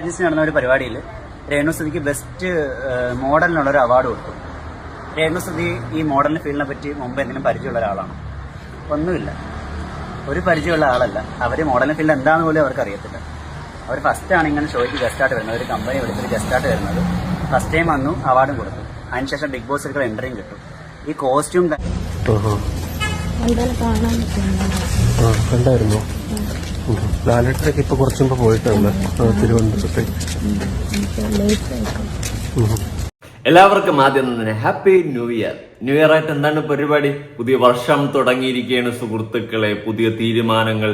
Agency നടന്ന ഒരു പരിപാടിയിൽ രേണുസുതിക്ക് ബെസ്റ്റ് മോഡലിനുള്ള ഒരു അവാർഡ് കൊടുത്തു. രേണുസുതി ഈ മോഡലിന് ഫീൽഡിനെ പറ്റി മുമ്പ് എന്തെങ്കിലും പരിചയമുള്ള ഒരാളാണ്? ഒന്നുമില്ല. ഒരു പരിചയമുള്ള ആളല്ല. അവർ മോഡലിന് ഫീൽഡ് എന്താണെന്ന് പോലും അവർക്ക് അറിയത്തില്ല. അവർ ഫസ്റ്റാണ് ആണ് ഇങ്ങനെ ഷോയ്ക്ക് ഗസ്റ്റായിട്ട് വരുന്നത്. ഒരു കമ്പനി വിളിച്ചിട്ട് ഗസ്റ്റായിട്ട് വരുന്നത്. ഫസ്റ്റ് ടൈം വന്നു അവാർഡും കൊടുത്തു. അതിനുശേഷം ബിഗ് ബോസ് എടുക്കുന്ന എൻട്രിയും കിട്ടും. ഈ കോസ്റ്റ്യൂം കണ്ടായിരുന്നോ? ലാലേട്ടനൊക്കെ ഇപ്പൊ കുറച്ചുമ്പോ പോയിട്ടുണ്ട് തിരുവനന്തപുരത്തേക്ക് എല്ലാവർക്കും ആദ്യം തന്നെ happy new year. New year ആയിട്ട് എന്താണ് പരിപാടി? പുതിയ വർഷം തുടങ്ങിയിരിക്കുകയാണ് സുഹൃത്തുക്കളെ. പുതിയ തീരുമാനങ്ങൾ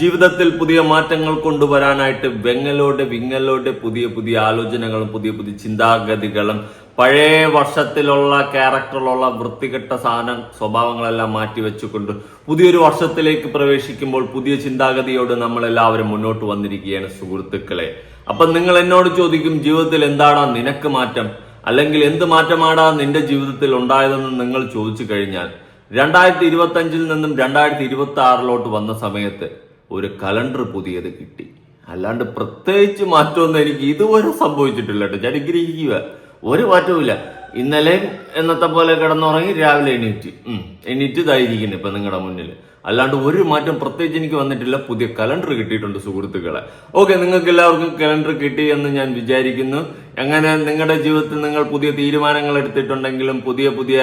ജീവിതത്തിൽ പുതിയ മാറ്റങ്ങൾ കൊണ്ടുവരാനായിട്ട് വെങ്ങലോട് വിങ്ങലോട് പുതിയ പുതിയ ആലോചനകളും പുതിയ പുതിയ ചിന്താഗതികളും പഴയ വർഷത്തിലുള്ള ക്യാരക്ടറിലുള്ള വൃത്തികെട്ട സാധനം സ്വഭാവങ്ങളെല്ലാം മാറ്റി വെച്ചുകൊണ്ട് പുതിയൊരു വർഷത്തിലേക്ക് പ്രവേശിക്കുമ്പോൾ പുതിയ ചിന്താഗതിയോട് നമ്മൾ എല്ലാവരും മുന്നോട്ട് വന്നിരിക്കുകയാണ് സുഹൃത്തുക്കളെ. അപ്പൊ നിങ്ങൾ എന്നോട് ചോദിക്കും ജീവിതത്തിൽ എന്താണോ നിനക്ക് മാറ്റം? അല്ലെങ്കിൽ എന്ത് മാറ്റമാണ് നിന്റെ ജീവിതത്തിൽ ഉണ്ടായതെന്ന് നിങ്ങൾ ചോദിച്ചു കഴിഞ്ഞാൽ രണ്ടായിരത്തി ഇരുപത്തി അഞ്ചിൽ നിന്നും രണ്ടായിരത്തി ഇരുപത്തി ആറിലോട്ട് വന്ന സമയത്ത് ഒരു കലണ്ടർ പുതിയത് കിട്ടി. അല്ലാണ്ട് പ്രത്യേകിച്ച് മാറ്റമൊന്നും എനിക്ക് ഇതുവരെ സംഭവിച്ചിട്ടില്ല കേട്ടോ. ഞാൻ ഗ്രഹിക്കുക ഒരു മാറ്റവുമില്ല. ഇന്നലെ എന്നത്തെ പോലെ കിടന്നുറങ്ങി രാവിലെ എണീറ്റ്. എണീറ്റ് ഇതായിരിക്കുന്നു ഇപ്പൊ നിങ്ങളുടെ മുന്നിൽ. അല്ലാണ്ട് ഒരു മാറ്റം പ്രത്യേകിച്ച് എനിക്ക് വന്നിട്ടില്ല. പുതിയ കലണ്ടർ കിട്ടിയിട്ടുണ്ട് സുഹൃത്തുക്കളെ. ഓക്കെ നിങ്ങൾക്ക് എല്ലാവർക്കും കലണ്ടർ കിട്ടി എന്ന് ഞാൻ വിചാരിക്കുന്നു. അങ്ങനെ നിങ്ങളുടെ ജീവിതത്തിൽ നിങ്ങൾ പുതിയ തീരുമാനങ്ങൾ എടുത്തിട്ടുണ്ടെങ്കിലും പുതിയ പുതിയ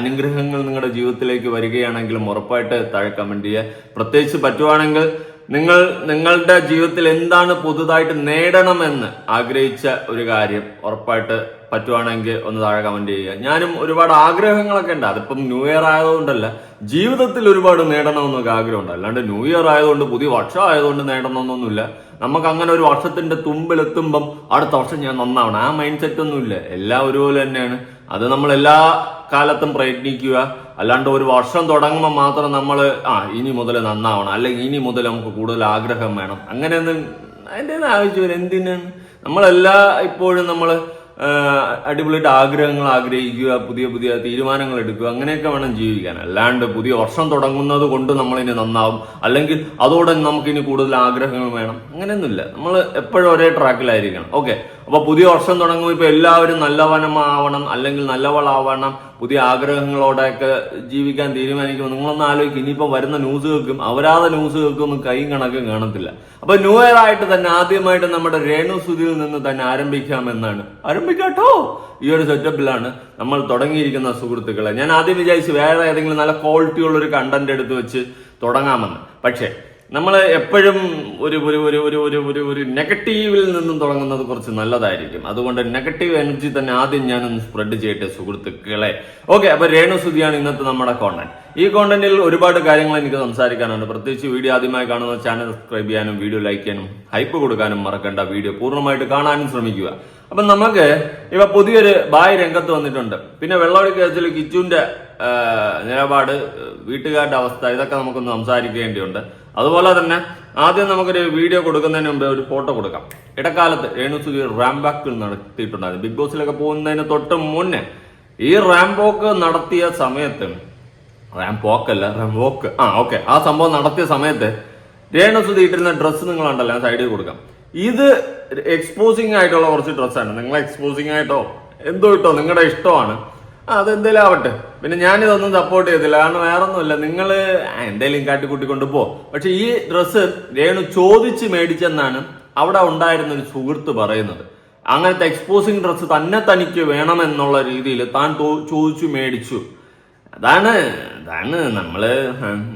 അനുഗ്രഹങ്ങൾ നിങ്ങളുടെ ജീവിതത്തിലേക്ക് വരികയാണെങ്കിലും ഉറപ്പായിട്ട് താഴെ കമന്റ് ചെയ്യുക. പ്രത്യേകിച്ച് പറ്റുവാണെങ്കിൽ നിങ്ങൾ നിങ്ങളുടെ ജീവിതത്തിൽ എന്താണ് പുതുതായിട്ട് നേടണമെന്ന് ആഗ്രഹിച്ച ഒരു കാര്യം ഉറപ്പായിട്ട് പറ്റുവാണെങ്കിൽ ഒന്ന് താഴെ കമന്റ് ചെയ്യുക. ഞാനും ഒരുപാട് ആഗ്രഹങ്ങളൊക്കെ ഉണ്ട്. അതിപ്പം ന്യൂ ഇയർ ആയതുകൊണ്ടല്ല ജീവിതത്തിൽ ഒരുപാട് നേടണമെന്നൊക്കെ ആഗ്രഹമുണ്ട്. അല്ലാണ്ട് ന്യൂ ഇയർ ആയതുകൊണ്ട് പുതിയ വർഷം ആയതുകൊണ്ട് നേടണമെന്നൊന്നുമില്ല. നമുക്ക് അങ്ങനെ ഒരു വർഷത്തിന്റെ തുമ്പിൽ തുമ്പിലെത്തുമ്പം അടുത്ത വർഷം ഞാൻ നന്നാവണം. ആ മൈൻഡ് സെറ്റ് ഒന്നുമില്ല എല്ലാം ഒരുപോലെ തന്നെയാണ്. അത് നമ്മൾ എല്ലാ കാലത്തും പ്രയത്നിക്കുക. അല്ലാണ്ട് ഒരു വർഷം തുടങ്ങുമ്പോൾ മാത്രം നമ്മൾ ആ ഇനി മുതൽ നന്നാവണം. അല്ലെങ്കിൽ ഇനി മുതൽ നമുക്ക് കൂടുതൽ ആഗ്രഹം വേണം. അങ്ങനെയൊന്നും അതിന്റെ ആവശ്യം എന്തിനാണ്? നമ്മളെല്ലാ ഇപ്പോഴും നമ്മൾ അടിപൊളിയായിട്ട് ആഗ്രഹങ്ങൾ ആഗ്രഹിക്കുക പുതിയ പുതിയ തീരുമാനങ്ങൾ എടുക്കുക അങ്ങനെയൊക്കെ വേണം ജീവിക്കാൻ. അല്ലാണ്ട് പുതിയ വർഷം തുടങ്ങുന്നത് കൊണ്ട് നമ്മളിനി നന്നാവും. അല്ലെങ്കിൽ അതോടെ നമുക്കിനി കൂടുതൽ ആഗ്രഹങ്ങൾ വേണം. അങ്ങനെയൊന്നുമില്ല. നമ്മൾ എപ്പോഴും ഒരേ ട്രാക്കിലായിരിക്കണം ഓക്കെ അപ്പൊ പുതിയ വർഷം തുടങ്ങുമ്പോൾ ഇപ്പൊ എല്ലാവരും നല്ലവനമാവണം അല്ലെങ്കിൽ നല്ലവളാവണം പുതിയ ആഗ്രഹങ്ങളോടെയൊക്കെ ജീവിക്കാൻ തീരുമാനിക്കുമ്പോൾ നിങ്ങളൊന്ന് ആലോചിക്കും ഇനിയിപ്പോൾ വരുന്ന ന്യൂസ് കേൾക്കും അവരാതെ ന്യൂസ് കേൾക്കുമ്പോൾ കൈയും കണക്കും കാണത്തില്ല. അപ്പൊ ന്യൂ ഇയർ ആയിട്ട് തന്നെ ആദ്യമായിട്ട് നമ്മുടെ രേണു സുധിയിൽ നിന്ന് തന്നെ ആരംഭിക്കാമെന്നാണ് ആരംഭിക്കാട്ടോ? ഈ ഒരു സെറ്റപ്പിലാണ് നമ്മൾ തുടങ്ങിയിരിക്കുന്ന സുഹൃത്തുക്കളെ. ഞാൻ ആദ്യം വിചാരിച്ചു വേറെ ഏതെങ്കിലും നല്ല ക്വാളിറ്റി ഉള്ള ഒരു കണ്ടന്റ് എടുത്ത് വെച്ച് തുടങ്ങാമെന്ന്. പക്ഷേ നമ്മൾ എപ്പോഴും ഒരു ഒരു ഒരു ഒരു ഒരു ഒരു ഒരു നെഗറ്റീവിൽ നിന്നും തുടങ്ങുന്നത് കുറച്ച് നല്ലതായിരിക്കും. അതുകൊണ്ട് നെഗറ്റീവ് എനർജി തന്നെ ആദ്യം ഞാനൊന്ന് സ്പ്രെഡ് ചെയ്യട്ടെ സുഹൃത്തുക്കളെ. ഓക്കെ അപ്പൊ രേണു സുധിയാണ് ഇന്നത്തെ നമ്മുടെ കോണ്ടന്റ് ഈ കോണ്ടന്റിൽ ഒരുപാട് കാര്യങ്ങൾ എനിക്ക് സംസാരിക്കാനുണ്ട്. പ്രത്യേകിച്ച് വീഡിയോ ആദ്യമായി കാണുന്ന ചാനൽ സബ്സ്ക്രൈബ് ചെയ്യാനും വീഡിയോ ലൈക്ക് ചെയ്യാനും ഹൈപ്പ് കൊടുക്കാനും മറക്കേണ്ട. വീഡിയോ പൂർണമായിട്ട് കാണാനും ശ്രമിക്കുക. അപ്പൊ നമുക്ക് ഇവ പുതിയൊരു ബായ് രംഗത്ത് വന്നിട്ടുണ്ട്. പിന്നെ വെള്ളവടി കേസിൽ കിച്ചുവിന്റെ നിലപാട് വീട്ടുകാരുടെ അവസ്ഥ ഇതൊക്കെ നമുക്കൊന്ന് സംസാരിക്കേണ്ടിയുണ്ട്. അതുപോലെ തന്നെ ആദ്യം നമുക്കൊരു വീഡിയോ കൊടുക്കുന്നതിന് മുമ്പ് ഒരു ഫോട്ടോ കൊടുക്കാം. ഇടക്കാലത്ത് രേണുസുതി റാംബാക്കിൽ നടത്തിയിട്ടുണ്ടായിരുന്നു. ബിഗ് ബോസിലൊക്കെ പോകുന്നതിന് തൊട്ട് മുന്നേ ഈ റാംബോക്ക് നടത്തിയ സമയത്ത് റാംപോക്കല്ല റാംബോക്ക് ആ ഓക്കെ ആ സംഭവം നടത്തിയ സമയത്ത് രേണുസുതി ഇട്ടിരുന്ന ഡ്രസ്സ് നിങ്ങൾ ഉണ്ടല്ലോ സൈഡിൽ കൊടുക്കാം. ഇത് എക്സ്പോസിങ് ആയിട്ടുള്ള കുറച്ച് ഡ്രസ്സാണ് നിങ്ങൾ എക്സ്പോസിങ് ആയിട്ടോ എന്തോ ഇട്ടോ നിങ്ങളുടെ ഇഷ്ടമാണ്. അതെന്തേലും ആവട്ടെ പിന്നെ ഞാനിതൊന്നും സപ്പോർട്ട് ചെയ്തില്ല കാരണം വേറെ ഒന്നുമില്ല നിങ്ങൾ എന്തേലും കാട്ടിക്കൂട്ടിക്കൊണ്ട് പോ. പക്ഷെ ഈ ഡ്രസ്സ് രേണു ചോദിച്ച് മേടിച്ചെന്നാണ് അവിടെ ഉണ്ടായിരുന്ന ഒരു സുഹൃത്ത് പറയുന്നത്. അങ്ങനത്തെ എക്സ്പോസിങ് ഡ്രസ്സ് തന്നെ തനിക്ക് വേണമെന്നുള്ള രീതിയിൽ താൻ ചോദിച്ചു മേടിച്ചു. അതാണ് അതാണ് നമ്മൾ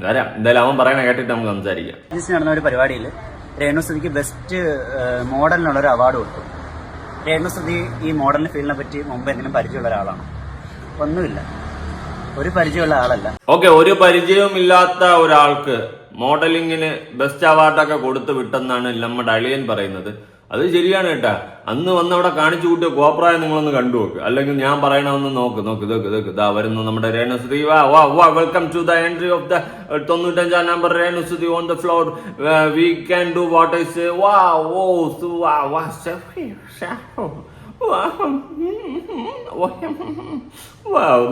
വരാം. എന്തായാലും അവൻ പറയണ കേട്ടിട്ട് നമുക്ക് സംസാരിക്കാം. നടന്ന ഒരു പരിപാടിയിൽ രേണുസുതിക്ക് ബെസ്റ്റ് മോഡലിനുള്ള ഒരു അവാർഡ് കൊടുത്തു. രേണുസുതി ഈ മോഡലിന് ഫീൽഡിനെ പറ്റി മുമ്പ് എന്തെങ്കിലും പരിചയമുള്ള ഒരാളാണ്. ഒന്നുമില്ല. ഒരു പരിചയമുള്ള ആളല്ല. ഓക്കെ ഒരു പരിചയവുമില്ലാത്ത ഒരാൾക്ക് മോഡലിങ്ങിന് ബെസ്റ്റ് അവാർഡൊക്കെ കൊടുത്തു വിട്ടെന്നാണ് നമ്മുടെ അളിയൻ പറയുന്നത്. അത് ശരിയാണ് കേട്ടാ. അന്ന് വന്ന് അവിടെ കാണിച്ചു കൂട്ടിയ കോപ്രായം നിങ്ങളൊന്ന് കണ്ടു നോക്ക്. അല്ലെങ്കിൽ ഞാൻ പറയണമെന്ന് നോക്ക് നോക്ക് ഇതൊക്കെ ഇതൊക്കെ. ഇതാ വരുന്നു നമ്മുടെ രേണുസുതി. വാ വാ വാ welcome to the entry of the തൊണ്ണൂറ്റഞ്ചാം number Renusudhi on the floor we can do what is വാ ഓ വാ വാ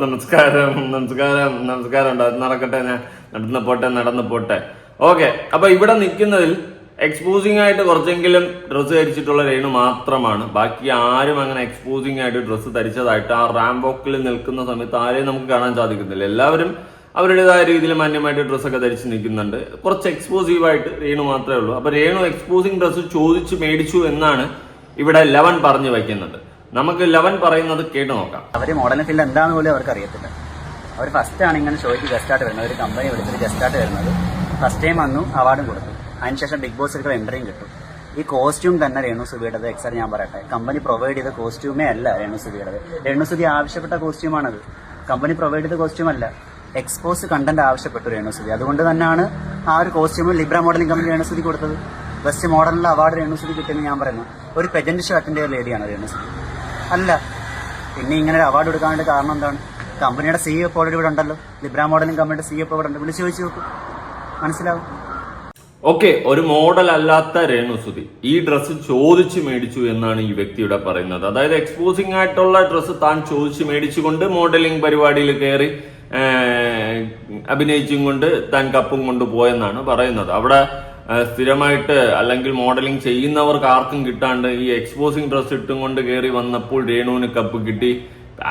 നമസ്കാരം നമസ്കാരം നമസ്കാരം ഉണ്ട്. നടക്കട്ടെ ഞാൻ നടന്നു പോട്ടെ നടന്നു പോട്ടെ. ഓക്കെ അപ്പൊ ഇവിടെ നിൽക്കുന്നതിൽ എക്സ്പോസിംഗ് ആയിട്ട് കുറച്ചെങ്കിലും ഡ്രസ്സ് ധരിച്ചിട്ടുള്ള രേണു മാത്രമാണ്. ബാക്കി ആരും അങ്ങനെ എക്സ്പോസിംഗ് ആയിട്ട് ഡ്രസ്സ് ധരിച്ചതായിട്ട് ആ റാം വോക്കിൽ നിൽക്കുന്ന സമയത്ത് ആരെയും നമുക്ക് കാണാൻ സാധിക്കുന്നില്ല. എല്ലാവരും അവരുടേതായ രീതിയിൽ മാന്യമായിട്ട് ഡ്രസ്സൊക്കെ ധരിച്ച് നിൽക്കുന്നുണ്ട്. കുറച്ച് എക്സ്പോസീവ് ആയിട്ട് രേണു മാത്രമേ ഉള്ളൂ. അപ്പൊ രേണു എക്സ്പോസിംഗ് ഡ്രസ്സ് ചോദിച്ച് മേടിച്ചു എന്നാണ് ഇവിടെ ലെവൻ പറഞ്ഞു വയ്ക്കുന്നത്. നമുക്ക് ലവൻ പറയുന്നത് കേട്ടു നോക്കാം. അവർ മോഡലിംഗ് ഫീൽഡ് എന്താന്ന് പോലും അവർക്ക് അറിയത്തില്ല. അവർ ഫസ്റ്റ് ആണ് ഇങ്ങനെ ഷോയ്ക്ക് ഗസ്റ്റായിട്ട് വരുന്നത്. ഒരു കമ്പനി വിളിച്ചിട്ട് ഗസ്റ്റ് ആയിട്ട് വരുന്നത്. ഫസ്റ്റ് ടൈം വന്നു അവാർഡും കൊടുത്തു. അതിനുശേഷം ബിഗ് ബോസ് എടുക്കുന്ന എൻട്രിയും കിട്ടും. ഈ കോസ്റ്റ്യൂം തന്നെ രേണു സുബിയുടേത് എക്സർ ഞാൻ പറയട്ടെ. കമ്പനി പ്രൊവൈഡ് ചെയ്ത കോസ്റ്റ്യൂമേ അല്ല രേണു സുബിയുടേത് രേണു സുബി ആവശ്യപ്പെട്ട കോസ്റ്റ്യൂമാണത് കമ്പനി പ്രൊവൈഡ് ചെയ്ത കോസ്റ്റ്യൂം അല്ല. എക്സ്പോസ് കണ്ടന്റ് ആവശ്യപ്പെട്ടു രേണു സുബി അതുകൊണ്ട് തന്നെയാണ് ആ ഒരു costume Libra modelling company Renu Subi കൊടുത്തത്. ബെസ്റ്റ് മോഡലിന്റെ അവാർഡ് രേണു സുബി കിട്ടിയെന്ന് ഞാൻ പറയുന്നു. ഒരു പെജന്റ് ഷോ അറ്റൻഡ് ചെയ്ത ലേഡിയാണ് രേണു സുബി അല്ല. പിന്നെ ഇങ്ങനെ ഒരു അവാർഡ് കൊടുക്കാനായിട്ട് കാരണം എന്താണ്? കമ്പനിയുടെ സി എഫ് ഓൾറെഡി ഇവിടെ ഉണ്ടല്ലോ. ലിബ്ര മോഡലിംഗ് കമ്പനിയുടെ സി എഫ് ഇവിടെ ഉണ്ട്. വിളിച്ചു ചോദിച്ചു നോക്കും. മനസ്സിലാവും? ഓക്കെ ഒരു മോഡൽ അല്ലാത്ത രേണുസുതി ഈ ഡ്രസ്സ് ചോദിച്ചു മേടിച്ചു എന്നാണ് ഈ വ്യക്തിയുടെ പറയുന്നത്. അതായത് എക്സ്പോസിംഗ് ആയിട്ടുള്ള ഡ്രസ്സ് താൻ ചോദിച്ചു മേടിച്ചുകൊണ്ട് മോഡലിംഗ് പരിപാടിയിൽ കയറി അഭിനയിച്ചും കൊണ്ട് താൻ കപ്പും കൊണ്ട് പോയെന്നാണ് പറയുന്നത്. അവിടെ സ്ഥിരമായിട്ട് അല്ലെങ്കിൽ മോഡലിംഗ് ചെയ്യുന്നവർക്ക് ആർക്കും കിട്ടാണ്ട് ഈ എക്സ്പോസിംഗ് ഡ്രസ് ഇട്ടും കൊണ്ട് കയറി വന്നപ്പോൾ രേണുവിന് കപ്പ് കിട്ടി.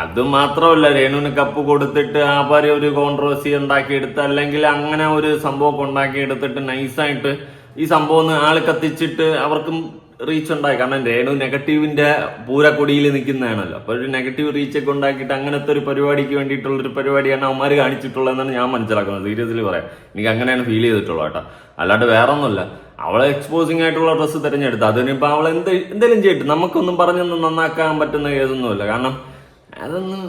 അത് മാത്രമല്ല രേണുവിന് കപ്പ് കൊടുത്തിട്ട് ആ പരി ഒരു കോൺട്രവേഴ്സി ഉണ്ടാക്കിയെടുത്ത് അല്ലെങ്കിൽ അങ്ങനെ ഒരു സംഭവം ഉണ്ടാക്കിയെടുത്തിട്ട് നൈസായിട്ട് ഈ സംഭവം ഒന്ന് ആൾ കത്തിച്ചിട്ട് അവർക്കും റീച്ച് ഉണ്ടായി. കാരണം രേണു നെഗറ്റീവിന്റെ പൂരക്കൊടിയിൽ നിൽക്കുന്നതാണല്ലോ. അപ്പൊ ഒരു നെഗറ്റീവ് റീച്ച് ഒക്കെ ഉണ്ടാക്കിയിട്ട് അങ്ങനത്തെ ഒരു പരിപാടിക്ക് വേണ്ടിയിട്ടുള്ള ഒരു പരിപാടിയാണ് അവന്മാർ കാണിച്ചിട്ടുള്ളതെന്നാണ് ഞാൻ മനസ്സിലാക്കുന്നത്. സീരിയസ്ലി പറയാം. എനിക്ക് അങ്ങനെയാണ് ഫീൽ ചെയ്തിട്ടുള്ളത് കേട്ടോ. അല്ലാണ്ട് വേറെ ഒന്നുമില്ല അവളെ എക്സ്പോസിംഗ് ആയിട്ടുള്ള ഡ്രസ്സ് തിരഞ്ഞെടുത്ത്. അതിനിപ്പോ അവളെ എന്ത് എന്തെങ്കിലും ചെയ്തിട്ട് നമുക്കൊന്നും പറഞ്ഞൊന്നും നന്നാക്കാൻ പറ്റുന്ന കേസൊന്നുമില്ല. കാരണം അതൊന്നും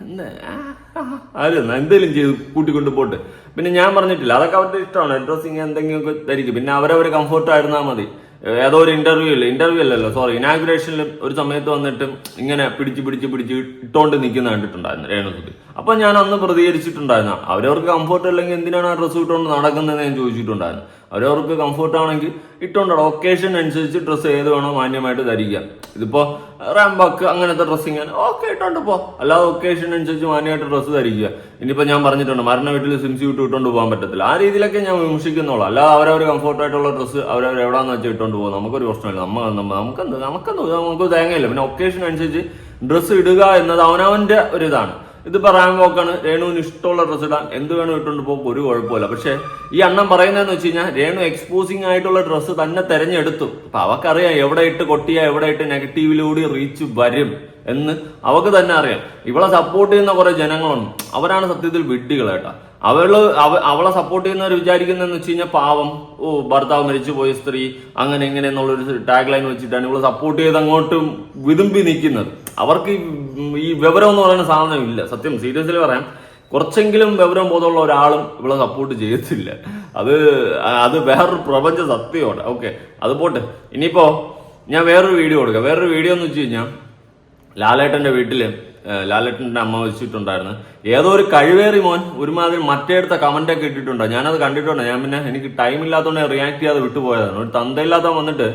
എന്താ ആ, ആ, അതൊന്നും എന്തേലും ചെയ്ത് കൂട്ടിക്കൊണ്ട് പോട്ട്. പിന്നെ ഞാൻ പറഞ്ഞിട്ടില്ല. അതൊക്കെ അവരുടെ ഇഷ്ടമാണ്. ഡ്രസ്സിങ് എന്തെങ്കിലുമൊക്കെ ധരിക്കും. പിന്നെ അവരവർ കംഫോർട്ട് ആയിരുന്നാൽ മതി. ഏതോ ഒരു ഇന്റർവ്യൂ ഇല്ല ഇന്റർവ്യൂ അല്ലല്ലോ സോറി ഇനാഗുറേഷനിൽ ഒരു സമയത്ത് വന്നിട്ട് ഇങ്ങനെ പിടിച്ച് പിടിച്ച് പിടിച്ച് ഇട്ടോണ്ട് നിൽക്കുന്ന കണ്ടിട്ടുണ്ടായിരുന്നു രേണുസുതി. അപ്പൊ ഞാൻ അന്ന് പ്രതികരിച്ചിട്ടുണ്ടായിരുന്നു. അവരവർക്ക് കംഫർട്ട് അല്ലെങ്കിൽ എന്തിനാണ് ആ ഡ്രസ്സ് ഇട്ടുകൊണ്ട് നടക്കുന്നതെന്ന് ഞാൻ ചോദിച്ചിട്ടുണ്ടായിരുന്നു. അവരവർക്ക് കംഫർട്ട് ആണെങ്കിൽ ഇട്ടുകൊണ്ടാണ് ഒക്കേഷൻ അനുസരിച്ച് ഡ്രസ്സ് ഏത് വേണോ മാന്യമായിട്ട് ധരിക്കാം ഇതിപ്പോ റാംബാക്ക് അങ്ങനത്തെ ഡ്രസ്സിങ് ഓക്കെ ഇട്ടോണ്ട് പോ. അല്ലാതെ ഒക്കേഷൻ അനുസരിച്ച് മാന്യമായിട്ട് ഡ്രസ്സ് ധരിക്കുക. ഇനിയിപ്പോ ഞാൻ പറഞ്ഞിട്ടുണ്ട് മരണ വീട്ടിൽ സിംസി വിട്ട് ഇട്ടുകൊണ്ട് പോകാൻ പറ്റത്തില്ല. ആ രീതിയിലൊക്കെ ഞാൻ വിമർശിക്കുന്നുള്ളൂ. അല്ലാതെ അവരവർ കംഫർട്ടായിട്ടുള്ള ഡ്രസ്സ് അവരവർ എവിടാന്ന് വെച്ചാൽ ഇട്ടുകൊണ്ട് പോകും. നമുക്കൊരു പ്രശ്നമില്ല. നമ്മ നമ്മ- നമുക്കെന്ത് നമുക്കെന്ത് നമുക്ക് തേങ്ങയില്ല. പിന്നെ ഒക്കേഷൻ അനുസരിച്ച് ഡ്രസ്സ് ഇടുക എന്നത് അവനവന്റെ ഒരു ഇതാണ് ഇതിപ്പോ നോക്കാണ് രേണുവിന് ഇഷ്ടമുള്ള ഡ്രസ്സ് ഇടാൻ. എന്ത് വേണം ഇട്ടുകൊണ്ട് പോകും ഒരു കുഴപ്പമില്ല. പക്ഷെ ഈ അണ്ണൻ പറയുന്നതെന്ന് വെച്ച് കഴിഞ്ഞാൽ രേണു എക്സ്പോസിങ് ആയിട്ടുള്ള ഡ്രസ്സ് തന്നെ തെരഞ്ഞെടുത്തു. അപ്പൊ അവക്കറിയാം എവിടെ ഇട്ട് കൊട്ടിയാ എവിടെ ഇട്ട് നെഗറ്റീവിലൂടെ റീച്ച് വരും എന്ന് അവക്ക് തന്നെ അറിയാം. ഇവളെ സപ്പോർട്ട് ചെയ്യുന്ന കുറെ ജനങ്ങളുണ്ട്. അവരാണ് സത്യത്തിൽ വിഡ്ഢികൾ കേട്ടാ. അവൾ അവ- അവളെ സപ്പോർട്ട് ചെയ്യുന്നവർ വിചാരിക്കുന്നതെന്ന് വെച്ച് കഴിഞ്ഞാൽ പാവം ഓ ഭർത്താവ് മരിച്ചു പോയ സ്ത്രീ അങ്ങനെ ഇങ്ങനെ എന്നുള്ളൊരു ടാഗ് ലൈൻ വെച്ചിട്ടാണ് ഇവളെ സപ്പോർട്ട് ചെയ്ത് അങ്ങോട്ട് വിതുമ്പി നിൽക്കുന്നത്. അവർക്ക് ഈ- ഈ വിവരം എന്ന് പറയുന്ന സാധനം ഇല്ല. സത്യം സീരിയസ്ലി പറയാം. കുറച്ചെങ്കിലും വിവരം ബോധമുള്ള ഒരാളും ഇവളെ സപ്പോർട്ട് ചെയ്യത്തില്ല. അത് അത് വേറൊരു പ്രപഞ്ച സത്യമാണ്. ഓക്കെ അത് പോട്ടെ. ഇനിയിപ്പോ ഞാൻ വേറൊരു വീഡിയോ കൊടുക്കാം വേറൊരു വീഡിയോ എന്ന് വെച്ച് കഴിഞ്ഞാൽ ലാലേട്ടന്റെ വീട്ടിൽ ഏഹ്, ലാലേട്ടന്റെ അമ്മ വെച്ചിട്ടുണ്ടായിരുന്നു. ഏതോ ഒരു കഴിവേറി മോൻ ഒരുമാതിരി മറ്റേടുത്ത കമന്റ് ഒക്കെ ഇട്ടിട്ടുണ്ടോ? ഞാനത് കണ്ടിട്ടുണ്ട്? ഞാൻ പിന്നെ എനിക്ക് ടൈം ഇല്ലാത്തതുകൊണ്ട് റിയാക്ട് ചെയ്യാതെ വിട്ടുപോയതാണ്. ഒരു തന്തയില്ലാത്ത വന്നിട്ട്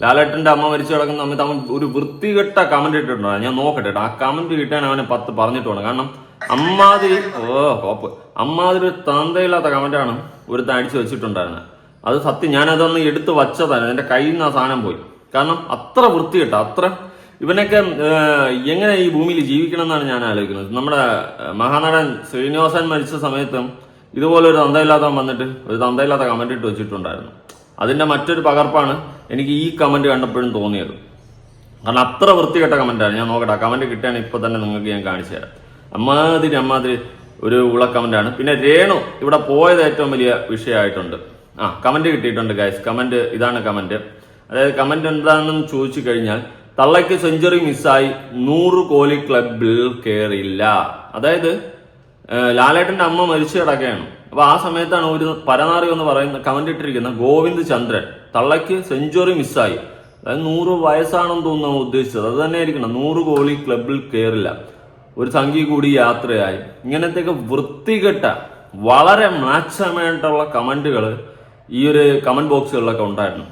ലാലേട്ടന്റെ അമ്മ മരിച്ചു കിടക്കുന്ന സമയത്ത് അവൻ ഒരു വൃത്തികെട്ട കമന്റ് ഇട്ടിട്ടുണ്ടോ? ഞാൻ നോക്കട്ടെ ആ കമന്റ് കിട്ടാൻ അവനെ പത്ത് പറഞ്ഞിട്ടുണ്ട് കാരണം അമ്മാതിരി ഓ കോപ്പ്. അമ്മാതിരി ഒരു തന്തയില്ലാത്ത കമന്റാണ് ഒരു അടിച്ചു വെച്ചിട്ടുണ്ടായിരുന്നത് അത് സത്യം ഞാനതൊന്ന് എടുത്ത് വച്ചതാണ്. എന്റെ കയ്യിൽ നിന്ന് ആ സാധനം പോയി. കാരണം അത്ര വൃത്തികെട്ട അത്ര ഇവനൊക്കെ എങ്ങനെ ഈ ഭൂമിയിൽ ജീവിക്കണം എന്നാണ് ഞാൻ ആലോചിക്കുന്നത്. നമ്മുടെ മഹാനടൻ ശ്രീനിവാസൻ മരിച്ച സമയത്തും ഇതുപോലെ ഒരു തന്തയില്ലാത്തവൻ വന്നിട്ട് ഒരു തന്തയില്ലാത്ത കമന്റ് ഇട്ട് വെച്ചിട്ടുണ്ടായിരുന്നു. അതിന്റെ മറ്റൊരു പകർപ്പാണ് എനിക്ക് ഈ കമന്റ് കണ്ടപ്പോഴും തോന്നിയത്. കാരണം അത്ര വൃത്തികെട്ട കമന്റാണ് ഞാൻ നോക്കട്ടെ കമന്റ് കിട്ടിയാണ് ഇപ്പൊ തന്നെ നിങ്ങൾക്ക് ഞാൻ കാണിച്ചു തരാം. അമ്മാതിരി അമ്മാതിരി ഒരു ഉള കമന്റാണ് പിന്നെ രേണു ഇവിടെ പോയത് ഏറ്റവും വലിയ വിഷയമായിട്ടുണ്ട്. ആ കമന്റ് കിട്ടിയിട്ടുണ്ട് ഗൈസ് കമന്റ് ഇതാണ് കമന്റ് അതായത് കമന്റ് എന്താണെന്ന് ചോദിച്ചു കഴിഞ്ഞാൽ തള്ളയ്ക്ക് സെഞ്ചുറി മിസ്സായി നൂറ് കോലി ക്ലബിൽ കയറിയില്ല അതായത് ലാലേട്ടന്റെ അമ്മ മരിച്ചു കിടക്കുകയാണ്. അപ്പൊ ആ സമയത്താണ് ഒരു പരനാറി എന്ന് പറയുന്ന കമന്റ് ഇട്ടിരിക്കുന്ന ഗോവിന്ദ് ചന്ദ്രൻ തള്ളയ്ക്ക് സെഞ്ചുറി മിസ്സായി. അതായത് നൂറ് വയസ്സാണെന്ന് തോന്നുന്നു ഉദ്ദേശിച്ചത്. അത് തന്നെ ആയിരിക്കണം നൂറ് കോലി ക്ലബിൽ കയറില്ല ഒരു സംഖ്യ കൂടി യാത്രയായി. ഇങ്ങനത്തെയൊക്കെ വൃത്തികെട്ട വളരെ മാച്ചമായിട്ടുള്ള കമന്റുകൾ ഈ ഒരു കമന്റ് ബോക്സുകളിലൊക്കെ ഉണ്ടായിരുന്നു.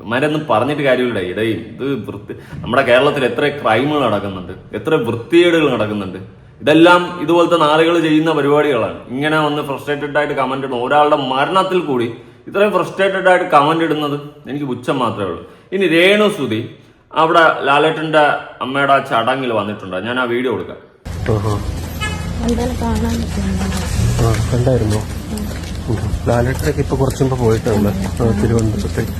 ഇവന്മാരൊന്നും പറഞ്ഞിട്ട് കാര്യമില്ല ഇടയിൽ ഇത് വൃത്തി നമ്മുടെ കേരളത്തിൽ എത്ര ക്രൈമുകൾ നടക്കുന്നുണ്ട്. എത്ര വൃത്തികേടുകൾ നടക്കുന്നുണ്ട്. ഇതെല്ലാം ഇതുപോലത്തെ നാളുകൾ ചെയ്യുന്ന പരിപാടികളാണ്. ഇങ്ങനെ വന്ന് ഫ്രസ്ട്രേറ്റഡ് ആയിട്ട് കമന്റ് ഇടുന്ന ഒരാളുടെ മരണത്തിൽ കൂടി ഇത്രയും ഫ്രസ്ട്രേറ്റഡ് ആയിട്ട് കമന്റ് ഇടുന്നത് എനിക്ക് പുച്ഛം മാത്രമേ ഉള്ളൂ. ഇനി രേണു സുതി അവിടെ ലാലേട്ടന്റെ അമ്മയുടെ ആ ചടങ്ങിൽ വന്നിട്ടുണ്ട്. ഞാൻ ആ വീഡിയോ കൊടുക്കാം ലാലേട്ടനൊക്കെ ഇപ്പൊ കുറച്ചു മുമ്പ് പോയിട്ടുണ്ട് തിരുവനന്തപുരത്തേക്ക്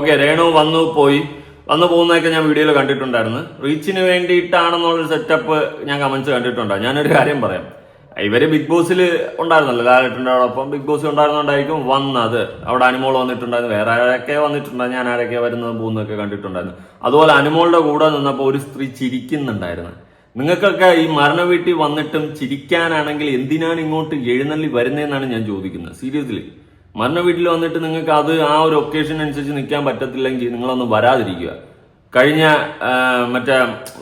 ഓക്കെ. രേണു വന്നു പോയി. വന്നു പോകുന്നതൊക്കെ ഞാൻ വീഡിയോയിൽ കണ്ടിട്ടുണ്ടായിരുന്നു. റീച്ചിന് വേണ്ടിയിട്ടാണെന്നുള്ളൊരു സെറ്റപ്പ് ഞാൻ കമന്റ്സ് കണ്ടിട്ടുണ്ടായിരുന്നു ഞാനൊരു കാര്യം പറയാം. ഇവർ ബിഗ് ബോസിൽ ഉണ്ടായിരുന്നല്ലോ. ലാലേട്ടന്റെയോടൊപ്പം ബിഗ് ബോസ് ഉണ്ടായിരുന്നോണ്ടായിരിക്കും വന്നത്. അവിടെ അനുമോൾ വന്നിട്ടുണ്ടായിരുന്നു. വേറെ ആരൊക്കെ വന്നിട്ടുണ്ടായിരുന്നു ഞാൻ ആരൊക്കെ വരുന്നതും പോകുന്നതൊക്കെ കണ്ടിട്ടുണ്ടായിരുന്നു. അതുപോലെ അനുമോളുടെ കൂടെ നിന്നപ്പോൾ ഒരു സ്ത്രീ ചിരിക്കുന്നുണ്ടായിരുന്നു. നിങ്ങൾക്കൊക്കെ ഈ മരണ വീട്ടിൽ വന്നിട്ടും ചിരിക്കാനാണെങ്കിൽ എന്തിനാണ് ഇങ്ങോട്ട് എഴുന്നള്ളി വരുന്നതെന്നാണ് ഞാൻ ചോദിക്കുന്നത്. സീരിയസ്ലി. മരണ വീട്ടിൽ വന്നിട്ട് നിങ്ങൾക്ക് അത് ആ ഒരു ഒക്കേഷൻ അനുസരിച്ച് നിൽക്കാൻ പറ്റത്തില്ലെങ്കിൽ നിങ്ങളൊന്ന് വരാതിരിക്കുക. കഴിഞ്ഞ മറ്റേ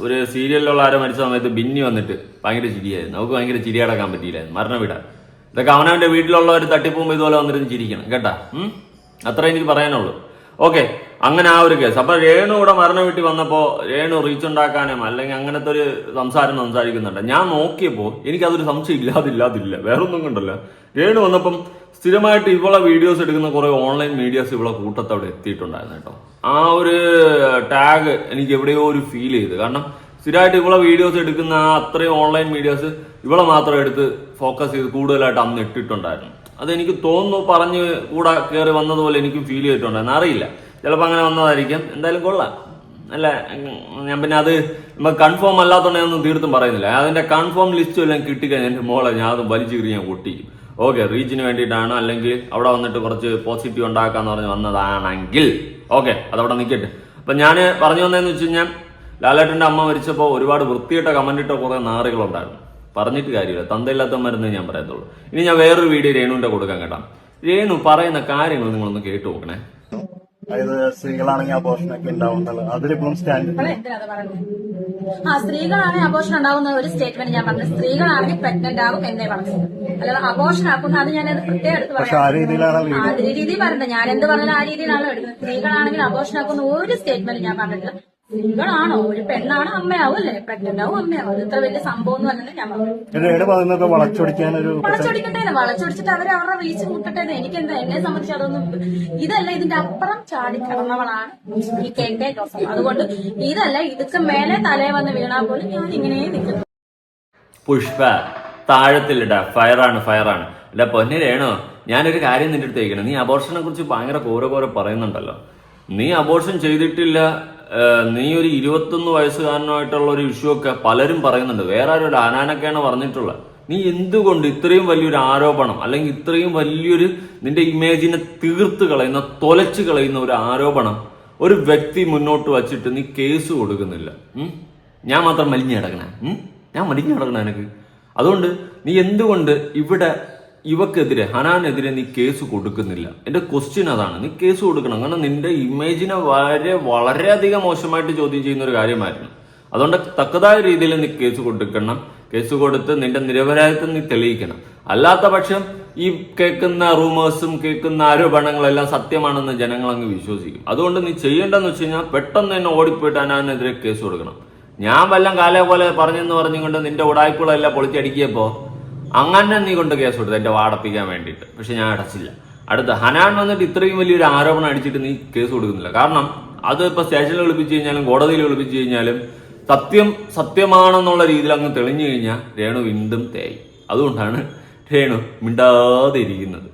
ഒരു സീരിയലിലുള്ള ആരോ മരിച്ച സമയത്ത് ബിന്നി വന്നിട്ട് ഭയങ്കര ചിരിയായിരുന്നു. നമുക്ക് ഭയങ്കര ചിരി അടക്കാൻ പറ്റിയില്ലായിരുന്നു. വിടാൻ ഇതൊക്കെ അവനവന്റെ വീട്ടിലുള്ളവർ തട്ടിപ്പുമ്പോൾ ഇതുപോലെ വന്നിരുന്ന് ചിരിക്കണം. കേട്ടാ? അത്ര എനിക്ക് പറയാനുള്ളൂ. ഓക്കെ. അങ്ങനെ ആ ഒരു കേസ്. അപ്പൊ രേണു ഇവിടെ മരണ വീട്ടിൽ വന്നപ്പോ രേണു റീച്ച് ഉണ്ടാക്കാനും അല്ലെങ്കിൽ അങ്ങനത്തെ ഒരു സംസാരം സംസാരിക്കുന്നുണ്ട്. ഞാൻ നോക്കിയപ്പോ എനിക്കതൊരു സംശയം ഇല്ലാതില്ലാതില്ല വേറൊന്നും കൊണ്ടല്ല. രേണു വന്നപ്പം സ്ഥിരമായിട്ട് ഇവളെ വീഡിയോസ് എടുക്കുന്ന കുറെ ഓൺലൈൻ മീഡിയാസ് ഇവളെ കൂട്ടത്തവിടെ എത്തിയിട്ടുണ്ടായിരുന്നു കേട്ടോ. ആ ഒരു ടാഗ് എനിക്ക് എവിടെയോ ഒരു ഫീൽ ചെയ്ത്. കാരണം സ്ഥിരമായിട്ട് ഇവളെ വീഡിയോസ് എടുക്കുന്ന ആ അത്രയും ഓൺലൈൻ മീഡിയാസ് ഇവളെ മാത്രം എടുത്ത് ഫോക്കസ് ചെയ്ത് കൂടുതലായിട്ട് അന്ന് ഇട്ടിട്ടുണ്ടായിരുന്നു. അതെനിക്ക് തോന്നുന്നു പറഞ്ഞ് കൂടെ കയറി വന്നതുപോലെ എനിക്ക് ഫീൽ ചെയ്തിട്ടുണ്ടായിരുന്നു. അറിയില്ല. ചിലപ്പോൾ അങ്ങനെ വന്നതായിരിക്കും. എന്തായാലും കൊള്ളാം. അല്ല ഞാൻ പിന്നെ അത് നമുക്ക് കൺഫേം അല്ലാത്തതുകൊണ്ട് ഒന്നും തീർത്തും പറയുന്നില്ല. അതിന്റെ കൺഫേം ലിസ്റ്റ് എല്ലാം കിട്ടിക്കഴിഞ്ഞാൽ എന്റെ മോളെ ഞാൻ അത് വലിച്ചു കീറി ഞാൻ ഓക്കെ റീച്ചിന് വേണ്ടിയിട്ടാണ് അല്ലെങ്കിൽ അവിടെ വന്നിട്ട് കുറച്ച് പോസിറ്റീവ് ഉണ്ടാക്കാന്ന് പറഞ്ഞ് വന്നതാണെങ്കിൽ. ഓക്കെ അതവിടെ നിൽക്കട്ടെ അപ്പൊ ഞാൻ പറഞ്ഞു വന്നതെന്ന് വെച്ച് കഴിഞ്ഞാൽ ലാലേട്ടന്റെ അമ്മ മരിച്ചപ്പോൾ ഒരുപാട് വൃത്തിയിട്ട കമന്റ് ഇട്ട കുറേ നാറുകളുണ്ടായിരുന്നു. പറഞ്ഞിട്ട് കാര്യമില്ല. തന്തയില്ലാത്തവന്മാരെന്നേ ഞാൻ പറയത്തുള്ളൂ. ഇനി ഞാൻ വേറൊരു വീഡിയോ രേണുവിന്റെ കൊടുക്കാൻ കേട്ടാം. രേണു പറയുന്ന കാര്യങ്ങൾ നിങ്ങളൊന്ന് കേട്ടു നോക്കണേ. അതായത് സ്ത്രീകളാണെങ്കിൽ അബോഷനൊക്കെ ഉണ്ടാവുന്നത് അതിലിപ്പോഴും സ്റ്റാൻഡ് ആ സ്ത്രീകളാണ് അബോഷൻ ഉണ്ടാവുന്ന ഒരു സ്റ്റേറ്റ്മെന്റ് ഞാൻ പറഞ്ഞു സ്ത്രീകളാണെങ്കിൽ പ്രഗ്നന്റ് ആകും എന്നേ പറഞ്ഞു അല്ലാതെ അബോഷൻ ആക്കുന്ന അത് ഞാൻ പ്രത്യേകം എടുത്ത് ആ പറയാം. രീതിയിലാണ് ആ രീതി പറഞ്ഞത്. ഞാൻ എന്ത് പറഞ്ഞാലും ആ രീതിയിലാണ് എടുക്കുന്നത് സ്ത്രീകളാണെങ്കിൽ അബോഷൻ ആക്കുന്ന ഒരു സ്റ്റേറ്റ്മെന്റ് ഞാൻ പറഞ്ഞിട്ടില്ല. സ്ത്രീകളാണോ? ഒരു പെണ്ണാണോ അമ്മയാവും അല്ലേ? പ്രഗ്നന്റ് ആവും അമ്മയാവും. അത് ഇത്ര വലിയ സംഭവം എന്ന് പറഞ്ഞത്. ഞാൻ പറഞ്ഞു വളച്ചൊടിക്കാൻ ഒരു വളച്ചൊടിക്കട്ടെ വളച്ചൊടിച്ചിട്ട് അവർ അവരുടെ വീച്ച് മുട്ടട്ടെ എനിക്ക് എന്താ എന്നെ സംബന്ധിച്ച് അതൊന്നും ഇതല്ല ഇതിന്റെ അപ്പുറം ചാടി കിടന്നവളാണ് ഈ കെ കെ ജോസഫ്. അതുകൊണ്ട് ഇതല്ല ഇതൊക്കെ മേലെ തലേ വന്ന് വീണാൽ പോലും ഞാൻ ഇങ്ങനെ നിൽക്കുന്നു. പുഷ്പ താഴത്തിലിട. ഫയറാണ് ഫയറാണ്. എന്റെ പൊന്നെ രേണോ ഞാനൊരു കാര്യം നിന്റെ അടുത്ത് ചോദിക്കണം നീ അബോർഷനെ കുറിച്ച് ഭയങ്കര കോരകോര കോര പറയുന്നുണ്ടല്ലോ. നീ അബോർഷൻ ചെയ്തിട്ടില്ല നീ ഒരു ഇരുപത്തൊന്ന് വയസ്സുകാരനുമായിട്ടുള്ള ഒരു ഇഷ്യൂ ഒക്കെ പലരും പറയുന്നുണ്ട്. വേറെ ഒരു ആനാനൊക്കെയാണ് പറഞ്ഞിട്ടുള്ളത്. നീ എന്തുകൊണ്ട് ഇത്രയും വലിയൊരു ആരോപണം അല്ലെങ്കിൽ ഇത്രയും വലിയൊരു നിന്റെ ഇമേജിനെ തീർത്ത് കളയുന്ന തൊലച്ച് കളയുന്ന ഒരു ആരോപണം ഒരു വ്യക്തി മുന്നോട്ട് വച്ചിട്ട് നീ കേസ് കൊടുക്കുന്നില്ല. ഞാൻ മാത്രം മലിഞ്ഞു കിടക്കണേ. ഞാൻ മലിഞ്ഞു കിടക്കണേ എനിക്ക് അതുകൊണ്ട് നീ എന്തുകൊണ്ട് ഇവിടെ ഇവക്കെതിരെ ഹനാനെതിരെ നീ കേസ് കൊടുക്കുന്നില്ല. എന്റെ ക്വസ്റ്റ്യൻ അതാണ്. നീ കേസ് കൊടുക്കണം. കാരണം നിന്റെ ഇമേജിനെ വളരെ വളരെയധികം മോശമായിട്ട് ചോദ്യം ചെയ്യുന്ന ഒരു കാര്യമായിരുന്നു. അതുകൊണ്ട് തക്കതായ രീതിയിൽ നീ കേസ് കൊടുക്കണം. കേസ് കൊടുത്ത് നിന്റെ നിരപരാധിത്വം നീ തെളിയിക്കണം. അല്ലാത്ത പക്ഷം ഈ കേൾക്കുന്ന റൂമേഴ്സും കേൾക്കുന്ന ആരോപണങ്ങളെല്ലാം സത്യമാണെന്ന് ജനങ്ങൾ അങ്ങ് വിശ്വസിക്കും. അതുകൊണ്ട് നീ ചെയ്യേണ്ടതെന്ന് വെച്ച് കഴിഞ്ഞാൽ പെട്ടെന്ന് തന്നെ ഓടിപ്പോയിട്ട് അനാനെതിരെ കേസ് കൊടുക്കണം. ഞാൻ വല്ലം കാലേ പോലെ പറഞ്ഞെന്ന് പറഞ്ഞുകൊണ്ട് നിന്റെ ഉടായ്പകളെല്ലാം പൊളിച്ചടിക്കിയപ്പോ അങ്ങനെ നീ കൊണ്ട് കേസ് കൊടുത്തു എന്റെ വാടപ്പിക്കാൻ വേണ്ടിയിട്ട്. പക്ഷെ ഞാൻ അടച്ചില്ല. അടുത്ത ഹനാൻ വന്നിട്ട് ഇത്രയും വലിയൊരു ആരോപണം അടിച്ചിട്ട് നീ കേസ് കൊടുക്കുന്നില്ല. കാരണം അത് ഇപ്പൊ സ്റ്റേഷനിൽ വിളിപ്പിച്ചു കഴിഞ്ഞാലും കോടതിയിൽ വിളിപ്പിച്ചു കഴിഞ്ഞാലും സത്യം സത്യമാണെന്നുള്ള രീതിയിൽ അങ്ങ് തെളിഞ്ഞു കഴിഞ്ഞാൽ രേണു വീണ്ടും തേയി. അതുകൊണ്ടാണ് രേണു മിണ്ടാതെ ഇരിക്കുന്നത്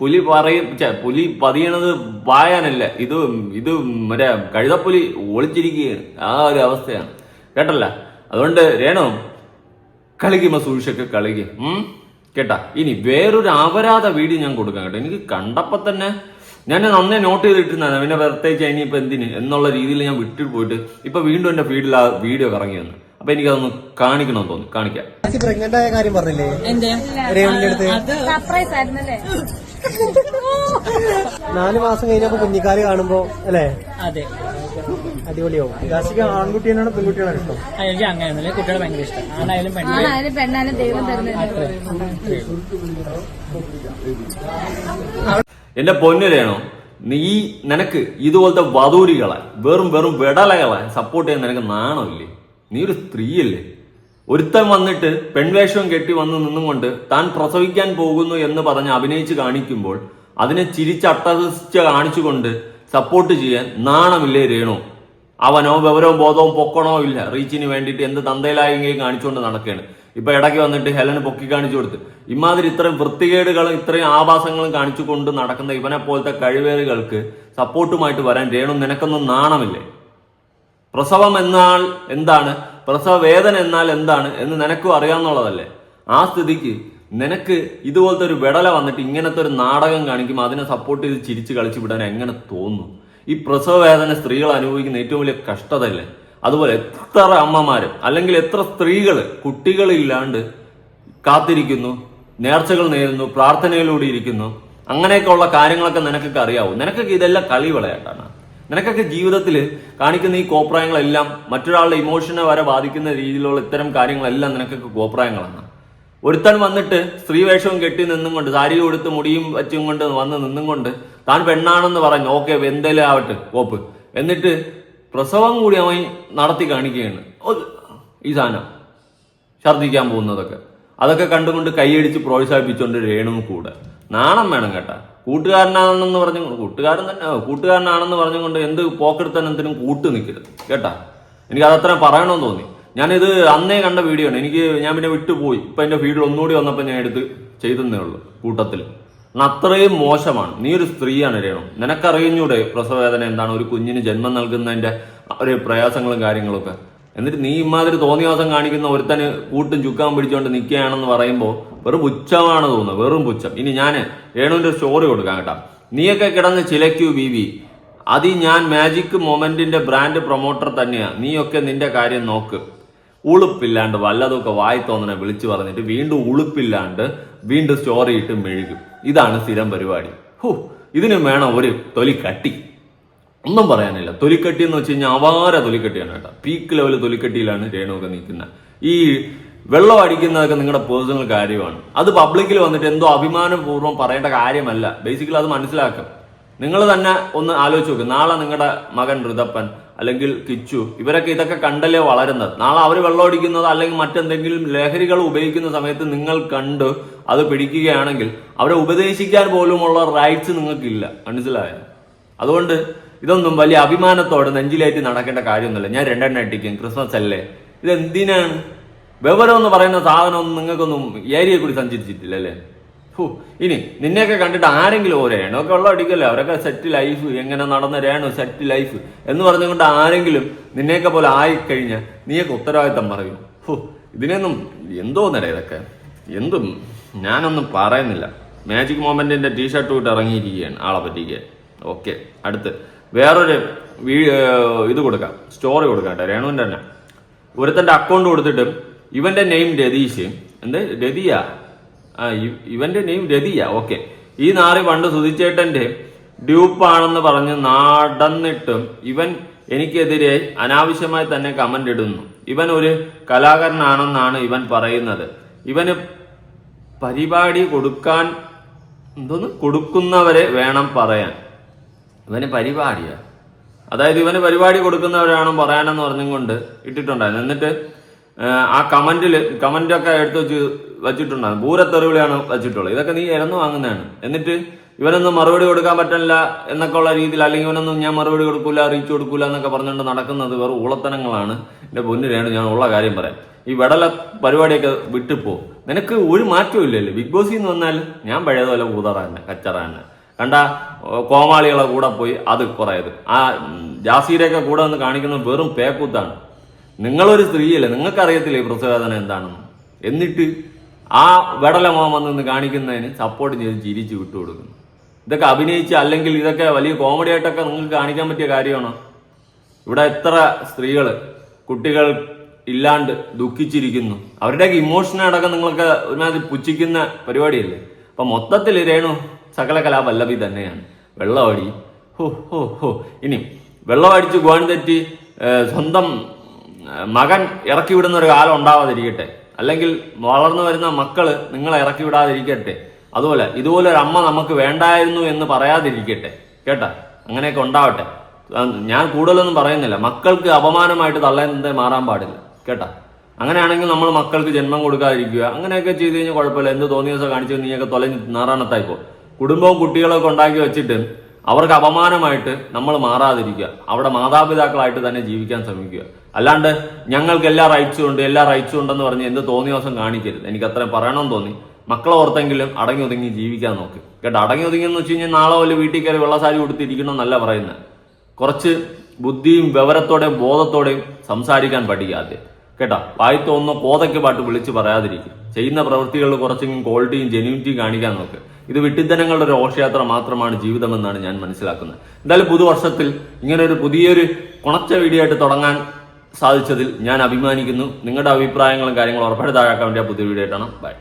പുലി പറയും പുലി പതിയണത് പായാനല്ല ഇത് ഇത് മറ്റേ കഴുതപ്പുലി ഒളിച്ചിരിക്കുകയാണ്. ആ ഒരു അവസ്ഥയാണ്. കേട്ടല്ല? അതുകൊണ്ട് രേണു കളിക്കുമ്പോ സൂക്ഷിച്ചൊക്കെ കളിക്ക്. കേട്ടാ ഇനി വേറൊരു അപരാധ വീഡിയോ ഞാൻ കൊടുക്കാം കേട്ടോ. എനിക്ക് കണ്ടപ്പോ തന്നെ ഞാൻ നന്നേ നോട്ട് ചെയ്തിട്ടിരുന്നതാണ് പിന്നെ പ്രത്യേകിച്ച് ഇനിയിപ്പോ എന്തിന് എന്നുള്ള രീതിയിൽ ഞാൻ വിട്ടിട്ട് പോയിട്ട് ഇപ്പൊ വീണ്ടും എന്റെ ഫീഡിൽ ആ വീഡിയോ ഇറങ്ങി വന്നു. അപ്പൊ എനിക്കതൊന്ന് കാണിക്കണമെന്ന് തോന്നി കാണിക്കാം. പ്രഗ്നന്റ് ആയ കാര്യം പറഞ്ഞില്ലേ? സർപ്രൈസ് ആയിരുന്നല്ലേ? നാല് മാസം കഴിഞ്ഞപ്പോ കുഞ്ഞിക്കാൽ കാണുമ്പോ അല്ലേ? അതെ. അടിപൊളിയാവും. ജാസിക്ക് ആൺകുട്ടിയാണ് പെൺകുട്ടിയാണ് ഇഷ്ടം? എനിക്ക് അങ്ങനെയൊന്നുമില്ല. കുട്ടികളെ ഭയങ്കര ഇഷ്ടം. ആണായാലും പെണ്ണായാലും ആണായാലും പെണ്ണായാലും ദൈവം തരുന്നത് എന്റെ പൊന്നിലേണോ നീ നിനക്ക് ഇതുപോലത്തെ വധൂരികളെ വെറും വെറും വിടലകളെ സപ്പോർട്ട് ചെയ്യാൻ നിനക്ക് നാണമില്ലേ? നീ ഒരു സ്ത്രീയല്ലേ? ഒരുത്തൻ വന്നിട്ട് പെൺവേഷം കെട്ടി വന്ന് നിന്നും കൊണ്ട് താൻ പ്രസവിക്കാൻ പോകുന്നു എന്ന് പറഞ്ഞ് അഭിനയിച്ച് കാണിക്കുമ്പോൾ അതിനെ ചിരിച്ചട്ടഹസിച്ച് കാണിച്ചുകൊണ്ട് സപ്പോർട്ട് ചെയ്യാൻ നാണമില്ലേ രേണു? അവനോ വിവരവും ബോധവും പൊക്കണോ ഇല്ല. റീച്ചിന് വേണ്ടിയിട്ട് എന്ത് തന്തയിലായെങ്കിലും കാണിച്ചുകൊണ്ട് നടക്കുകയാണ് ഇപ്പൊ ഇടയ്ക്ക് വന്നിട്ട് ഹെലന് പൊക്കി കാണിച്ചു കൊടുത്ത്. ഇമാതിരി ഇത്രയും വൃത്തികേടുകളും ഇത്രയും ആഭാസങ്ങളും കാണിച്ചുകൊണ്ട് നടക്കുന്ന ഇവനെ പോലത്തെ കഴിവേറുകൾക്ക് സപ്പോർട്ടുമായിട്ട് വരാൻ രേണു നിനക്കൊന്നും നാണമില്ലേ? പ്രസവം എന്നാൽ എന്താണ്? പ്രസവ വേദന എന്നാൽ എന്താണ്? എന്ന് നിനക്കും അറിയാമെന്നുള്ളതല്ലേ ആ സ്ഥിതിക്ക് നിനക്ക് ഇതുപോലത്തെ ഒരു വിടല വന്നിട്ട് ഇങ്ങനത്തെ ഒരു നാടകം കാണിക്കും അതിനെ സപ്പോർട്ട് ചെയ്ത് ചിരിച്ച് കളിച്ചു വിടാൻ എങ്ങനെ തോന്നുന്നു ഈ പ്രസവ വേദന സ്ത്രീകൾ അനുഭവിക്കുന്ന ഏറ്റവും വലിയ കഷ്ടതയല്ലേ? അതുപോലെ എത്ര അമ്മമാരും അല്ലെങ്കിൽ എത്ര സ്ത്രീകൾ കുട്ടികളില്ലാണ്ട് കാത്തിരിക്കുന്നു നേർച്ചകൾ നേരുന്നു പ്രാർത്ഥനയിലൂടെ ഇരിക്കുന്നു അങ്ങനെയൊക്കെ ഉള്ള കാര്യങ്ങളൊക്കെ നിനക്കൊക്കെ അറിയാവൂ. നിനക്കൊക്കെ ഇതെല്ലാം കളി വിളയാട്ടാണ്. നിനക്കൊക്കെ ജീവിതത്തിൽ കാണിക്കുന്ന ഈ കോപ്രായങ്ങളെല്ലാം മറ്റൊരാളുടെ ഇമോഷനെ വരെ ബാധിക്കുന്ന രീതിയിലുള്ള ഇത്തരം കാര്യങ്ങളെല്ലാം നിനക്കൊക്കെ കോപ്രായങ്ങളാണ്. ഒരുത്തൻ വന്നിട്ട് സ്ത്രീ സ്ത്രീവേഷവും കെട്ടി നിന്നും കൊണ്ട് സാരി കൊടുത്ത് മുടിയും വച്ചും കൊണ്ട് വന്ന് നിന്നും കൊണ്ട് താൻ പെണ്ണാണെന്ന് പറഞ്ഞു ഓക്കെ എന്തേലും ആവട്ടെ കോപ്പ് എന്നിട്ട് പ്രസവം കൂടി അവൻ നടത്തി കാണിക്കുകയാണ്. ഈ സാധനം ഛർദ്ദിക്കാൻ പോകുന്നതൊക്കെ. അതൊക്കെ കണ്ടുകൊണ്ട് കൈയടിച്ച് പ്രോത്സാഹിപ്പിച്ചുകൊണ്ട് രേണുവും കൂടെ. നാണം വേണം കേട്ടാ. കൂട്ടുകാരനാണെന്ന് പറഞ്ഞു കൂട്ടുകാരൻ തന്നെ കൂട്ടുകാരനാണെന്ന് പറഞ്ഞുകൊണ്ട് എന്ത് പോക്കെടുത്തനത്തിനും കൂട്ട് നിൽക്കരുത്. കേട്ടാ? എനിക്ക് അതത്ര പറയണമെന്ന് തോന്നി. ഞാനിത് അന്നേ കണ്ട വീഡിയോ ആണ്. എനിക്ക് ഞാൻ പിന്നെ വിട്ടുപോയി. ഇപ്പൊ എന്റെ ഫീഡിൽ ഒന്നുകൂടി വന്നപ്പോൾ ഞാൻ എടുത്ത് ചെയ്തെന്നേ ഉള്ളൂ കൂട്ടത്തിൽ അത്രയും മോശമാണ്. നീ ഒരു സ്ത്രീയാണ് രേണു. നിനക്കറിയഞ്ഞൂടെ പ്രസവവേദന എന്താണ്? ഒരു കുഞ്ഞിന് ജന്മം നൽകുന്നതിന്റെ ഒരു പ്രയാസങ്ങളും കാര്യങ്ങളൊക്കെ എന്നിട്ട് നീ ഇമാതിരി തോന്നിയാസം കാണിക്കുന്ന ഒരുത്തന് കൂട്ടും ചുക്കാൻ പിടിച്ചുകൊണ്ട് നിൽക്കുകയാണെന്ന് പറയുമ്പോൾ വെറും പുച്ഛമാണ് തോന്നുന്നത്. വെറും പുച്ഛം. ഇനി ഞാൻ രേണുവിന്റെ സ്റ്റോറി കൊടുക്കാം കേട്ടാ. നീയൊക്കെ കിടന്ന് ചിലക്യൂ ബി വി അത് ഞാൻ മാജിക് മൊമെന്റിന്റെ ബ്രാൻഡ് പ്രൊമോട്ടർ തന്നെയാ. നീയൊക്കെ നിന്റെ കാര്യം നോക്ക്. ഉളുപ്പില്ലാണ്ട് വല്ലതൊക്കെ വായി തോന്നണ വിളിച്ചു പറഞ്ഞിട്ട് വീണ്ടും ഉളുപ്പില്ലാണ്ട് വീണ്ടും സ്റ്റോറി ഇട്ട് മെഴുകും. ഇതാണ് സ്ഥിരം പരിപാടി. ഹോ ഇതിനും വേണം ഒരു തൊലിക്കട്ടി. കട്ടി ഒന്നും പറയാനില്ല. തൊലിക്കട്ടി എന്ന് വെച്ച് കഴിഞ്ഞാൽ അവാര തൊലിക്കട്ടിയാണ് കേട്ടോ. പീക്ക് ലെവൽ തൊലിക്കട്ടിയിലാണ് രേണുവൊക്കെ നിൽക്കുന്നത്. ഈ വെള്ളം അടിക്കുന്നതൊക്കെ നിങ്ങളുടെ പേഴ്സണൽ കാര്യമാണ്. അത് പബ്ലിക്കിൽ വന്നിട്ട് എന്തോ അഭിമാനപൂർവം പറയേണ്ട കാര്യമല്ല. ബേസിക്കലി അത് മനസ്സിലാക്കും. നിങ്ങൾ തന്നെ ഒന്ന് ആലോചിച്ച് നോക്ക്. നാളെ നിങ്ങളുടെ മകൻ ഋതപ്പൻ അല്ലെങ്കിൽ കിച്ചു ഇവരൊക്കെ ഇതൊക്കെ കണ്ടല്ലേ വളരുന്നത്. നാളെ അവർ വെള്ളം അടിക്കുന്നത് അല്ലെങ്കിൽ മറ്റെന്തെങ്കിലും ലഹരികൾ ഉപയോഗിക്കുന്ന സമയത്ത് നിങ്ങൾ കണ്ട് അത് പിടിക്കുകയാണെങ്കിൽ അവരെ ഉപദേശിക്കാൻ പോലുമുള്ള റൈറ്റ്സ് നിങ്ങൾക്കില്ല. മനസ്സിലായോ? അതുകൊണ്ട് ഇതൊന്നും വലിയ അഭിമാനത്തോടെ നെഞ്ചിലേറ്റി നടക്കേണ്ട കാര്യമൊന്നുമില്ല. ഞാൻ രണ്ടെണ്ണം അടിക്കും ക്രിസ്മസ് അല്ലേ? ഇതെന്തിനാണ്? വിവരം എന്ന് പറയുന്ന സാധനമൊന്നും നിങ്ങൾക്കൊന്നും ഏരിയയെ കൂടി സഞ്ചരിച്ചിട്ടില്ല അല്ലേ? ഇനി നിന്നെയൊക്കെ കണ്ടിട്ട് ആരെങ്കിലും ഓ രേണുവൊക്കെ ഉള്ള അടിക്കല്ലോ അവരൊക്കെ സെറ്റ് ലൈഫ് എങ്ങനെ നടന്ന രേണു സെറ്റ് ലൈഫ് എന്ന് പറഞ്ഞുകൊണ്ട് ആരെങ്കിലും നിന്നെയൊക്കെ പോലെ ആയിക്കഴിഞ്ഞാൽ നീയൊക്കെ ഉത്തരവാദിത്തം പറയും. ഹോ ഇതിനൊന്നും എന്തോ നില ഇതൊക്കെ? എന്തും ഞാനൊന്നും പറയുന്നില്ല. മാജിക് മൊമെന്റിന്റെ ടീഷർട്ട് ഇട്ട് ഇറങ്ങിയിരിക്കുകയാണ് ആളെ പറ്റിക്കാൻ ഓക്കെ അടുത്ത്. വേറൊരു വീ- ഇത് കൊടുക്കാം. സ്റ്റോറി കൊടുക്കാം കേട്ടോ രേണുവിന്റെ തന്നെ. ഒരുത്തന്റെ അക്കൗണ്ട് കൊടുത്തിട്ട് ഇവന്റെ നെയിം രതീഷ്. എന്ത്? രതിയ? ആ ഇവന്റെ നെയിം രതിയ ഓക്കെ ഈ നാറി പണ്ട് സുധിച്ചേട്ടന്റെ ഡ്യൂപ്പാണെന്ന് പറഞ്ഞ് നടന്നിട്ടും ഇവൻ എനിക്കെതിരെ അനാവശ്യമായി തന്നെ കമന്റ് ഇടുന്നു. ഇവൻ ഒരു കലാകാരനാണെന്നാണ് ഇവൻ പറയുന്നത്. ഇവന് പരിപാടി കൊടുക്കാൻ എന്തോന്ന്? കൊടുക്കുന്നവരെ വേണം പറയാൻ. ഇവന് പരിപാടിയാ. അതായത് ഇവന് പരിപാടി കൊടുക്കുന്നവരാണ് പറയാനെന്ന് പറഞ്ഞും കൊണ്ട് ഇട്ടിട്ടുണ്ടായിരുന്നു. എന്നിട്ട് ആ, കമന്റിൽ കമന്റൊക്കെ എടുത്തു വെച്ച് വെച്ചിട്ടുണ്ടായിരുന്നു പൂരത്തെറിവിളിയാണ് വച്ചിട്ടുള്ളത്. ഇതൊക്കെ നീ ഇരന്ന് വാങ്ങുന്നതാണ്. എന്നിട്ട് ഇവനൊന്നും മറുപടി കൊടുക്കാൻ പറ്റില്ല എന്നൊക്കെ ഉള്ള രീതിയിൽ അല്ലെങ്കിൽ ഇവനൊന്നും ഞാൻ മറുപടി കൊടുക്കൂല അറിയിച്ചു കൊടുക്കൂല എന്നൊക്കെ പറഞ്ഞുകൊണ്ട് നടക്കുന്നത് വെറും ഉളത്തനങ്ങളാണ്. എന്റെ പൊന്നിലാണ് ഞാൻ ഉള്ള കാര്യം പറയാം. ഈ വെടല പരിപാടിയൊക്കെ വിട്ടുപോ നിനക്ക് ഒരു മാറ്റവും ഇല്ലല്ലോ. ബിഗ് ബോസിൽ നിന്ന് വന്നാൽ ഞാൻ പഴയതുപോലെ കൂതറ തന്നെ കച്ചറ തന്നെ കണ്ട കോമാളികളെ കൂടെ പോയി അത് കുറയത്. ആ ജാസീരയൊക്കെ കൂടെ വന്ന് കാണിക്കുന്നത് വെറും പേക്കൂത്താണ്. നിങ്ങളൊരു സ്ത്രീയല്ലേ നിങ്ങൾക്ക് അറിയത്തില്ലേ ഈ പ്രസവേദന എന്താണെന്ന്? എന്നിട്ട് ആ വെടലമോൻ വന്ന് നിന്ന് കാണിക്കുന്നതിന് സപ്പോർട്ട് ചെയ്ത് ചിരിച്ചു വിട്ടുകൊടുക്കുന്നു. ഇതൊക്കെ അഭിനയിച്ച് അല്ലെങ്കിൽ ഇതൊക്കെ വലിയ കോമഡി ആയിട്ടൊക്കെ നിങ്ങൾക്ക് കാണിക്കാൻ പറ്റിയ കാര്യമാണോ? ഇവിടെ എത്ര സ്ത്രീകൾ കുട്ടികൾ ഇല്ലാണ്ട് ദുഃഖിച്ചിരിക്കുന്നു. അവരുടെയൊക്കെ ഇമോഷൻ അടക്കം നിങ്ങൾക്ക് ഒരുമാതിരി പുച്ഛിക്കുന്ന പരിപാടിയല്ലേ? അപ്പൊ മൊത്തത്തിൽ രേണു സകല കലാപല്ലവി തന്നെയാണ്. വെള്ളമടി ഹോ ഹോ ഹോ. ഇനി വെള്ളമടിച്ച് ഗുവാൻ തെറ്റി സ്വന്തം മകൻ ഇറക്കി വിടുന്ന ഒരു കാലം ഉണ്ടാവാതിരിക്കട്ടെ. അല്ലെങ്കിൽ വളർന്നു വരുന്ന മക്കൾ നിങ്ങളെ ഇറക്കി വിടാതിരിക്കട്ടെ. അതുപോലെ ഇതുപോലെ ഒരു അമ്മ നമുക്ക് വേണ്ടായിരുന്നു എന്ന് പറയാതിരിക്കട്ടെ. കേട്ടാ? അങ്ങനെയൊക്കെ ഉണ്ടാവട്ടെ. ഞാൻ കൂടുതലൊന്നും പറയുന്നില്ല. മക്കൾക്ക് അപമാനമായിട്ട് തള്ളേന്നത് മാറാൻ പാടില്ല. കേട്ടാ? അങ്ങനെയാണെങ്കിൽ നമ്മൾ മക്കൾക്ക് ജന്മം കൊടുക്കാതിരിക്കുക. അങ്ങനെയൊക്കെ ചെയ്ത് കഴിഞ്ഞാൽ കുഴപ്പമില്ല. എന്ത് തോന്നിയ ദിവസം കാണിച്ചു നീയൊക്കെ തൊലഞ്ഞ് നാറാണത്തായിപ്പോ കുടുംബവും കുട്ടികളൊക്കെ ഉണ്ടാക്കി വെച്ചിട്ട് അവർക്ക് അപമാനമായിട്ട് നമ്മൾ മാറാതിരിക്കുക. അവിടെ മാതാപിതാക്കളായിട്ട് തന്നെ ജീവിക്കാൻ ശ്രമിക്കുക. അല്ലാണ്ട് ഞങ്ങൾക്ക് എല്ലാ റൈറ്റ്സും ഉണ്ട് എല്ലാ റൈറ്റ്സും ഉണ്ടെന്ന് പറഞ്ഞ് എന്ത് തോന്നിയ ദിവസം കാണിക്കരുത്. എനിക്ക് അത്രയും പറയണമെന്ന് തോന്നി. മക്കളെ ഓർത്തെങ്കിലും അടങ്ങി ഒതുങ്ങി ജീവിക്കാൻ നോക്ക്. കേട്ടോ അടങ്ങി ഒതുങ്ങി എന്ന് വെച്ച് കഴിഞ്ഞാൽ നാളെ വല്ല വീട്ടിൽ കയറി വെള്ളസാരി കൊടുത്തിരിക്കണമെന്നല്ല പറയുന്നത് കുറച്ച് ബുദ്ധിയും വിവരത്തോടെയും ബോധത്തോടെയും സംസാരിക്കാൻ പഠിക്കുക ആദ്യം. കേട്ടോ വായി തോന്നുന്ന കോതയ്ക്ക് പാട്ട് വിളിച്ച് പറയാതിരിക്കും. ചെയ്യുന്ന പ്രവൃത്തികളിൽ കുറച്ചെങ്കിലും ക്വാളിറ്റിയും ജെന്യൂനിറ്റിയും കാണിക്കാൻ നോക്ക്. ഇത് വിട്ടിത്തനങ്ങളുടെ ഒരു ഘോഷയാത്ര മാത്രമാണ് ജീവിതമെന്നാണ് ഞാൻ മനസ്സിലാക്കുന്നത്. എന്തായാലും പുതുവർഷത്തിൽ ഇങ്ങനെ ഒരു പുതിയൊരു കുണച്ച വീഡിയോ ആയിട്ട് തുടങ്ങാൻ സാധിച്ചതിൽ ഞാൻ അഭിമാനിക്കുന്നു. നിങ്ങളുടെ അഭിപ്രായങ്ങളും കാര്യങ്ങളും ഉറപ്പായിട്ട് താഴാക്കാൻ വേണ്ടി പുതിയ വീഡിയോ ആയിട്ടാണ്. ബൈ